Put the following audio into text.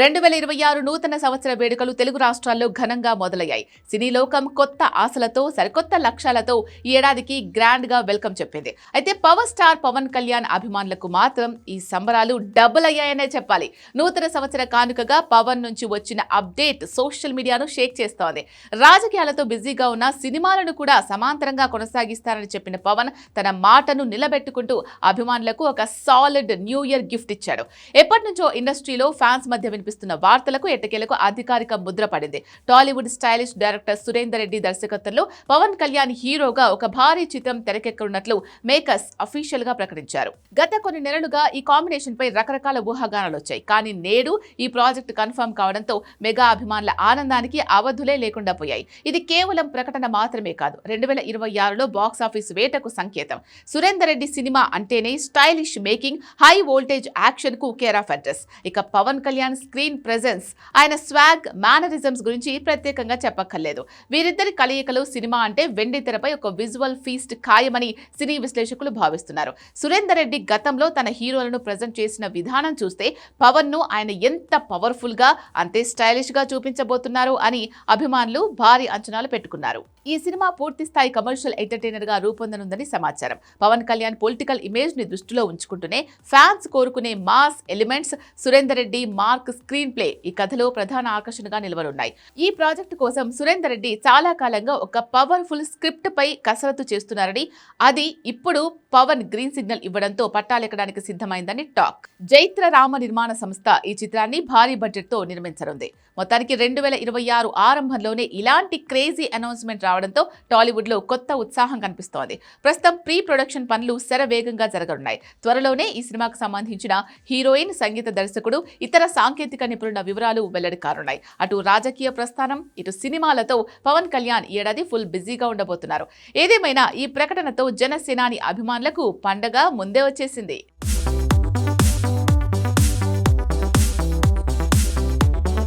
రెండు వేల ఇరవై ఆరు నూతన సంవత్సర వేడుకలు తెలుగు రాష్ట్రాల్లో ఘనంగా మొదలయ్యాయి. సినీ లోకం కొత్త ఆశలతో సరికొత్త లక్ష్యాలతో ఈ ఏడాదికి గ్రాండ్గా వెల్కమ్ చెప్పింది. అయితే పవర్ స్టార్ పవన్ కళ్యాణ్ అభిమానులకు మాత్రం ఈ సంబరాలు డబుల్ అయ్యాయనే చెప్పాలి. నూతన సంవత్సర కానుకగా పవన్ నుంచి వచ్చిన అప్డేట్ సోషల్ మీడియాను షేక్ చేస్తోంది. రాజకీయాలతో బిజీగా ఉన్న సినిమాలను కూడా సమాంతరంగా కొనసాగిస్తారని చెప్పిన పవన్ తన మాటను నిలబెట్టుకుంటూ అభిమానులకు ఒక సాలిడ్ న్యూ ఇయర్ గిఫ్ట్ ఇచ్చాడు. ఎప్పటి నుంచో ఇండస్ట్రీలో ఫ్యాన్స్ మధ్య వినిపిస్తున్న వార్తలకు ఎట్టకేలకు అధికారిక ముద్ర పడింది. Tollywood stylish director Surender Reddy దర్శకత్వంలో పవన్ కళ్యాణ్ హీరోగా ఒక భారీ చిత్రం తెరకెక్కనున్నట్లు మేకర్స్ అఫీషియల్గా ప్రకటించారు. గత కొన్ని నెలలుగా ఈ కాంబినేషన్ పై రకరకాల ఊహాగానాలు వచ్చాయి. కానీ నేడు ఈ ప్రాజెక్ట్ కన్ఫర్మ్ కావడంతో మెగా అభిమానుల ఆనందానికి అవధులే లేకుండా పోయాయి. ఇది కేవలం ప్రకటన మాత్రమే కాదు. రెండు వేల ఇరవై ఆరులో బాక్స్ ఆఫీస్ వేటకు సంకేతం. సురేందర్ రెడ్డి సినిమా అంటేనే స్టైలిష్ మేకింగ్ హై వోల్టేజ్ యాక్షన్కు కేర్ ఆఫ్ అడ్రస్. ఇక పవన్ కళ్యాణ్ స్క్రీన్ ప్రెజెన్స్. ఆయన స్వాగ్ మేనరిజమ్స్ గురించి ప్రత్యేకంగా చెప్పక్కర్లేదు. వీరిద్దరి కలయికలు సినిమా అంటే వెండి తెరపై ఒక విజువల్ ఫీస్ట్ ఖాయమని సినీ విశ్లేషకులు భావిస్తున్నారు. సురేందర్ రెడ్డి గతంలో తన హీరోలను ప్రజెంట్ చేసిన విధానం చూస్తే పవన్ను ఆయన ఎంత పవర్ఫుల్గా అంతే స్టైలిష్గా చూపించబోతున్నారు అని అభిమానులు భారీ అంచనాలు పెట్టుకున్నారు. ఈ సినిమా పూర్తి స్థాయి కమర్షియల్ ఎంటర్టైనర్గా రూపొందనుందని సమాచారం. పవన్ కళ్యాణ్ పొలిటికల్ ఇమేజ్ని దృష్టిలో ఉంచుకుంటూనే ఫ్యాన్స్ కోరుకునే mass elements Surender Reddy mark screenplay ఈ కథలో ప్రధాన ఆకర్షణగా నిలవనున్నాయి ఈ ప్రాజెక్టు కోసం సురేందర్ రెడ్డి చాలా కాలంగా ఒక పవర్ఫుల్ స్క్రిప్ట్ పై కసరత్తు చేస్తున్నారని అది ఇప్పుడు పవన్ గ్రీన్ సిగ్నల్ ఇవ్వడంతో పట్టాలెక్కడానికి సిద్ధమైందని టాక్. జైత్ర రామ నిర్మాణ సంస్థ ఈ చిత్రాన్ని భారీ బడ్జెట్తో నిర్మించనుంది. మొత్తానికి రెండు వేల ఇరవై ఆరు ఆరంభంలోనే ఇలాంటి క్రేజీ అనౌన్స్మెంట్ రావడంతో టాలీవుడ్లో కొత్త ఉత్సాహం కనిపిస్తోంది. ప్రస్తుతం ప్రీ ప్రొడక్షన్ పనులు శరవేగంగా జరగనున్నాయి. త్వరలోనే ఈ సినిమాకు సంబంధించిన హీరోయిన్ సంగీత దర్శకుడు ఇతర సాంకేతిక నిపుణుల వివరాలు వెల్లడి కానున్నాయి. అటు రాజకీయ ప్రస్థానం ఇటు సినిమాలతో పవన్ కళ్యాణ్ ఏడాది ఫుల్ బిజీగా ఉండబోతున్నారు. ఏదేమైనా ఈ ప్రకటనతో జనసేనాని అభిమానులకు పండగ ముందే వచ్చేసింది.